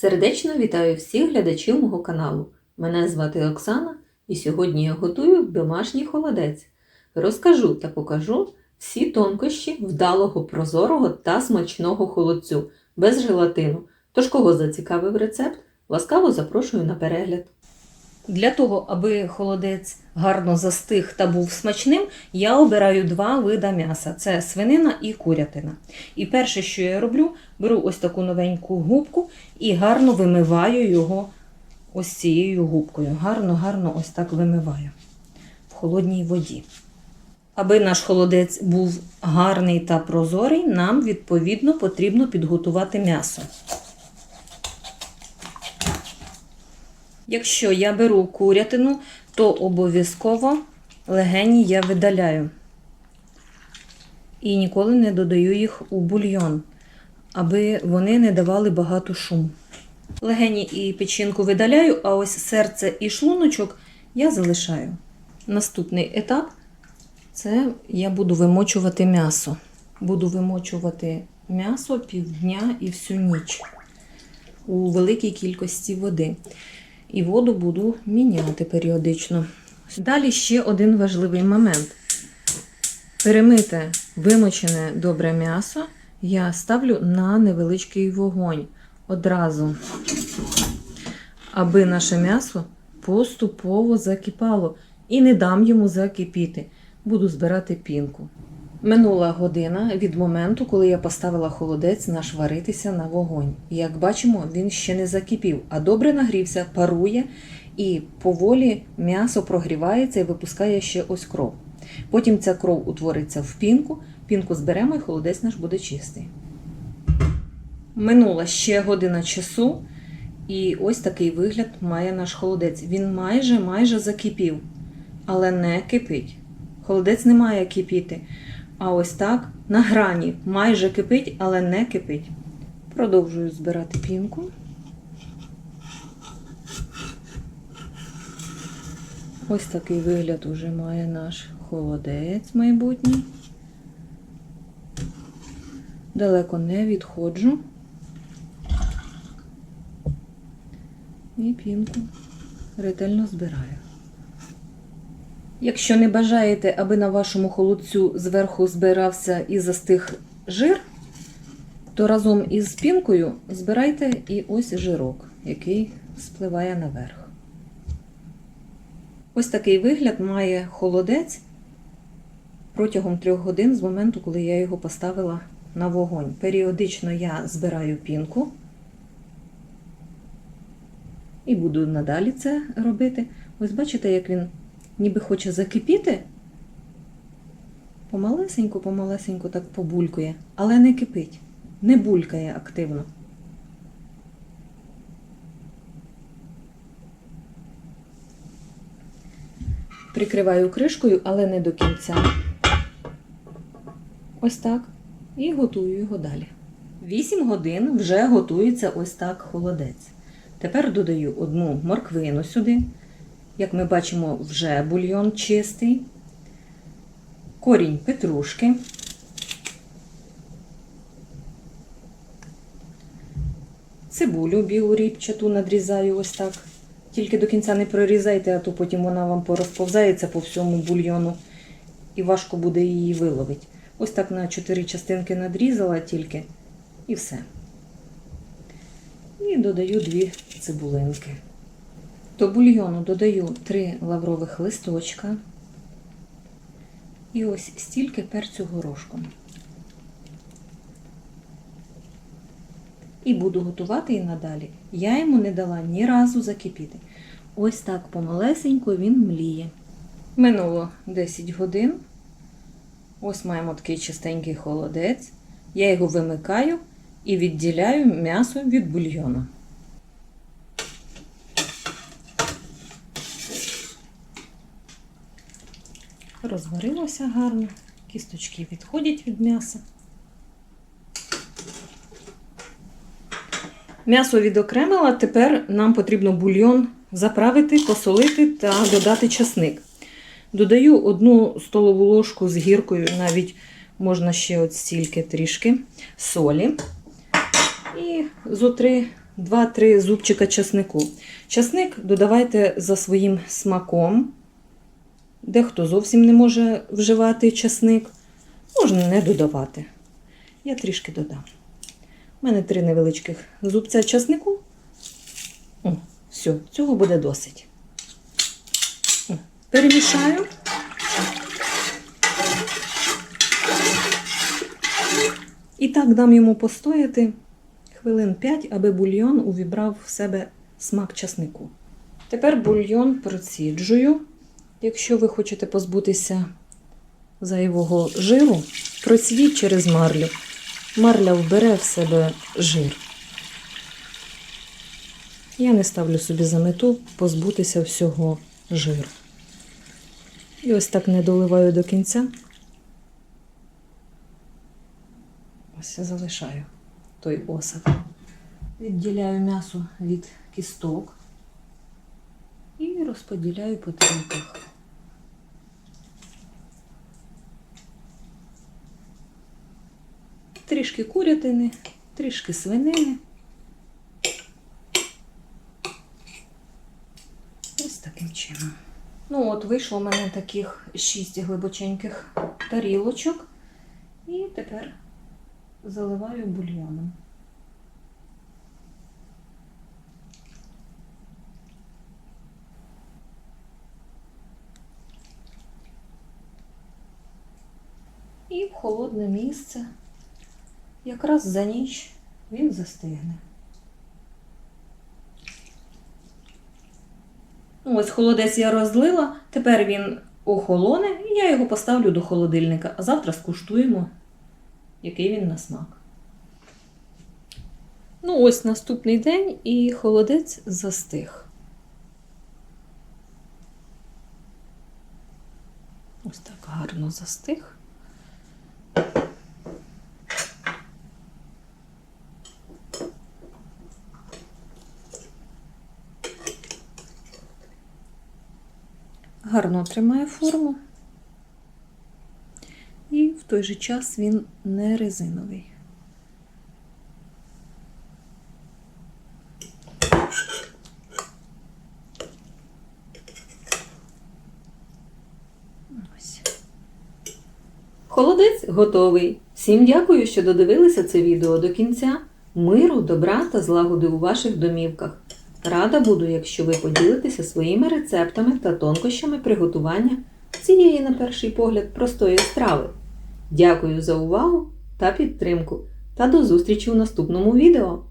Сердечно вітаю всіх глядачів мого каналу. Мене звати Оксана, і сьогодні я готую домашній холодець. Розкажу та покажу всі тонкощі вдалого, прозорого та смачного холодцю без желатину. Тож, кого зацікавив рецепт, ласкаво запрошую на перегляд. Для того, аби холодець гарно застиг та був смачним, я обираю два вида м'яса: це свинина і курятина. І перше, що я роблю, беру ось таку новеньку губку і гарно вимиваю його ось цією губкою. Гарно-гарно ось так вимиваю в холодній воді. Аби наш холодець був гарний та прозорий, нам відповідно потрібно підготувати м'ясо. Якщо я беру курятину, то обов'язково легені я видаляю. І ніколи не додаю їх у бульйон, аби вони не давали багато шуму. Легені і печінку видаляю, а ось серце і шлуночок я залишаю. Наступний етап це я буду вимочувати м'ясо. Буду вимочувати м'ясо півдня і всю ніч у великій кількості води. І воду буду міняти періодично. Далі ще один важливий момент. Перемите вимочене добре м'ясо я ставлю на невеличкий вогонь одразу, аби наше м'ясо поступово закипало і не дам йому закипіти. Буду збирати пінку. Минула година від моменту, коли я поставила холодець наш варитися на вогонь. Як бачимо, він ще не закипів, а добре нагрівся, парує і поволі м'ясо прогрівається і випускає ще ось кров. Потім ця кров утвориться в пінку, пінку зберемо і холодець наш буде чистий. Минула ще година часу, і ось такий вигляд має наш холодець. Він майже майже закипів, але не кипить. Холодець не має кипіти. А ось так на грані майже кипить, але не кипить. Продовжую збирати пінку. Ось такий вигляд уже має наш холодець майбутній. Далеко не відходжу. І пінку ретельно збираю. Якщо не бажаєте, аби на вашому холодцю зверху збирався і застиг жир, то разом із пінкою збирайте і ось жирок, який спливає наверх. Ось такий вигляд має холодець протягом трьох годин з моменту, коли я його поставила на вогонь. Періодично я збираю пінку і буду надалі це робити. Ось бачите, як він ніби хоче закипіти, помалесенько, помалесенько так побулькує, але не кипить, не булькає активно. Прикриваю кришкою, але не до кінця. Ось так. І готую його далі. 8 годин вже готується ось так холодець. Тепер додаю одну морквину сюди. Як ми бачимо, вже бульйон чистий, корінь петрушки, цибулю білу ріпчату надрізаю ось так. Тільки до кінця не прорізайте, а то потім вона вам порозповзається по всьому бульйону і важко буде її виловити. Ось так на 4 частинки надрізала тільки і все. І додаю 2 цибулинки. До бульйону додаю 3 лаврових листочка і ось стільки перцю горошком. І буду готувати і надалі. Я йому не дала ні разу закипіти. Ось так помалесенько він мліє. Минуло 10 годин. Ось маємо такий чистенький холодець. Я його вимикаю і відділяю м'ясо від бульйону. Розварилося гарно, кісточки відходять від м'яса. М'ясо відокремила, тепер нам потрібно бульйон заправити, посолити та додати часник. Додаю одну столову ложку з гіркою, навіть можна ще от стільки трішки солі. І зо 2-3 зубчика часнику. Часник додавайте за своїм смаком. Дехто зовсім не може вживати часник, можна не додавати. Я трішки додам. У мене три невеличких зубця часнику. О, все, цього буде досить. О, перемішаю. І так дам йому постояти хвилин 5, аби бульйон увібрав в себе смак часнику. Тепер бульйон проціджую. Якщо ви хочете позбутися зайвого жиру, процідіть через марлю. Марля вбере в себе жир. Я не ставлю собі за мету позбутися всього жиру. І ось так не доливаю до кінця. Ось я залишаю той осад. Відділяю м'ясо від кісток і розподіляю по тарілках. Трішки курятини, трішки свинини. Ось таким чином. Ну от, вийшло у мене таких шість глибоченьких тарілочок. І тепер заливаю бульйоном. І в холодне місце якраз за ніч він застигне. Ось холодець я розлила, тепер він охолоне, і я його поставлю до холодильника, а завтра скуштуємо, який він на смак. Ну, ось наступний день і холодець застиг. Ось так гарно застиг. Гарно тримає форму. І в той же час він не резиновий. Холодець готовий. Всім дякую, що додивилися це відео до кінця. Миру, добра та злагоди у ваших домівках. Рада буду, якщо ви поділитеся своїми рецептами та тонкощами приготування цієї, на перший погляд, простої страви. Дякую за увагу та підтримку. Та до зустрічі у наступному відео!